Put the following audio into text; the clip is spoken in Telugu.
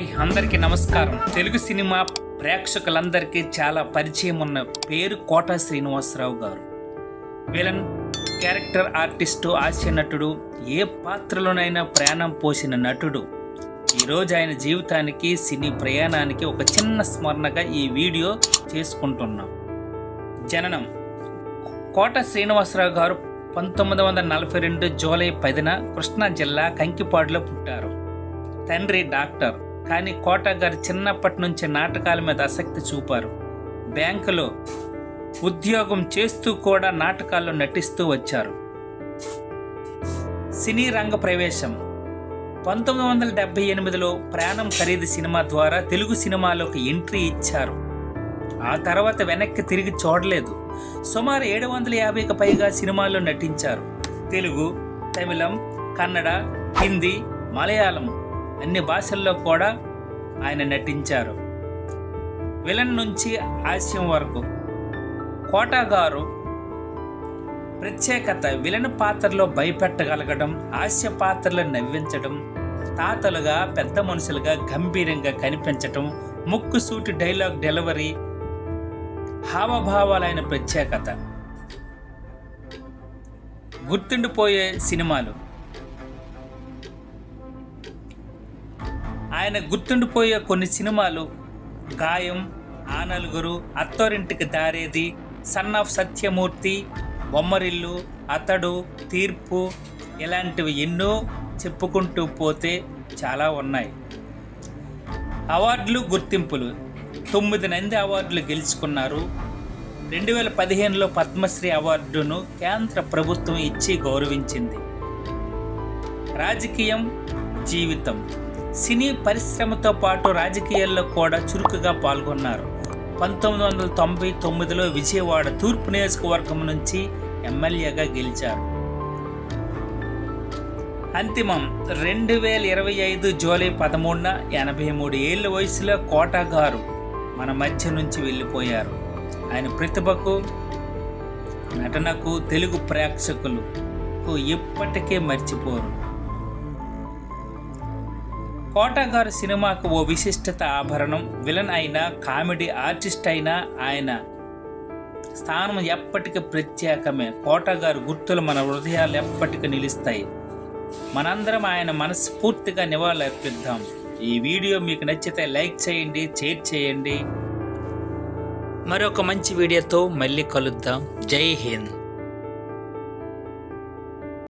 హాయ్ అందరికీ నమస్కారం. తెలుగు సినిమా ప్రేక్షకులందరికీ చాలా పరిచయం ఉన్న పేరు కోట శ్రీనివాసరావు గారు. విలన్ క్యారెక్టర్ ఆర్టిస్టు హాస్య నటుడు ఏ పాత్రలోనైనా ప్రయాణం పోసిన నటుడు. ఈరోజు ఆయన జీవితానికి సినీ ప్రయాణానికి ఒక చిన్న స్మరణగా ఈ వీడియో చేసుకుంటున్నాం. జననం. కోట శ్రీనివాసరావు గారు పంతొమ్మిది వందల నలభై రెండు జూలై పదిన కృష్ణా జిల్లా కంకిపాడులో పుట్టారు. తండ్రి డాక్టర్. కానీ కోట గారు చిన్నప్పటి నుంచి నాటకాల మీద ఆసక్తి చూపారు. బ్యాంకులో ఉద్యోగం చేస్తూ కూడా నాటకాల్లో నటిస్తూ వచ్చారు. సినీ రంగ ప్రవేశం. పంతొమ్మిది వందల డెబ్బై ఎనిమిదిలో ప్రాణం ఖరీదు సినిమా ద్వారా తెలుగు సినిమాలోకి ఎంట్రీ ఇచ్చారు. ఆ తర్వాత వెనక్కి తిరిగి చూడలేదు. సుమారు ఏడు వందల యాభైకి పైగా సినిమాల్లో నటించారు. తెలుగు తమిళం కన్నడ హిందీ మలయాళం. అన్ని భాషల్లో కూడా ఆయన నటించారు. విలన్ నుంచి హాస్యం వరకు. కోటా గారు ప్రత్యేకత విలన్ పాత్రలో భయపెట్టగలగడం హాస్య పాత్రలు నవ్వించడం తాతలుగా పెద్ద మనుషులుగా గంభీరంగా కనిపించటం ముక్కు సూటి డైలాగ్ డెలివరీ హావభావాలైన ప్రత్యేకత. గుర్తుండిపోయే సినిమాలు. ఆయన గుర్తుండిపోయే కొన్ని సినిమాలు గాయం ఆ నలుగురు అత్తోరింటికి దారేది సన్ ఆఫ్ సత్యమూర్తి బొమ్మరిల్లు అతడు తీర్పు ఇలాంటివి ఎన్నో చెప్పుకుంటూ పోతే చాలా ఉన్నాయి. అవార్డులు గుర్తింపులు. తొమ్మిది నంది అవార్డులు గెలుచుకున్నారు. రెండు వేల పదిహేనులో పద్మశ్రీ అవార్డును కేంద్ర ప్రభుత్వం ఇచ్చి గౌరవించింది. రాజకీయం జీవితం. సినీ పరిశ్రమతో పాటు రాజకీయాల్లో కూడా చురుకుగా పాల్గొన్నారు. పంతొమ్మిది వందల తొంభై తొమ్మిదిలో విజయవాడ తూర్పు నియోజకవర్గం నుంచి ఎమ్మెల్యేగా గెలిచారు. అంతిమం రెండు వేల ఇరవై ఐదు జూలై పదమూడున ఎనభై మూడు ఏళ్ళ వయసులో కోట గారు మన మధ్య నుంచి వెళ్ళిపోయారు. ఆయన ప్రతిభకు నటనకు తెలుగు ప్రేక్షకులకు ఇప్పటికే మర్చిపోరు. కోటాగారు సినిమాకు ఓ విశిష్టత ఆభరణం విలన్ అయినా కామెడీ ఆర్టిస్ట్ అయినా ఆయన. స్థానం ఎప్పటికీ ప్రత్యేకమే. కోటాగారు గుర్తులు మన హృదయాలు ఎప్పటికీ నిలుస్తాయి. మనందరం ఆయన మనస్ఫూర్తిగా నివాళులర్పిద్దాం. ఈ వీడియో మీకు నచ్చితే లైక్ చేయండి షేర్ చేయండి. మరొక మంచి వీడియోతో మళ్ళీ కలుద్దాం. జై హింద్.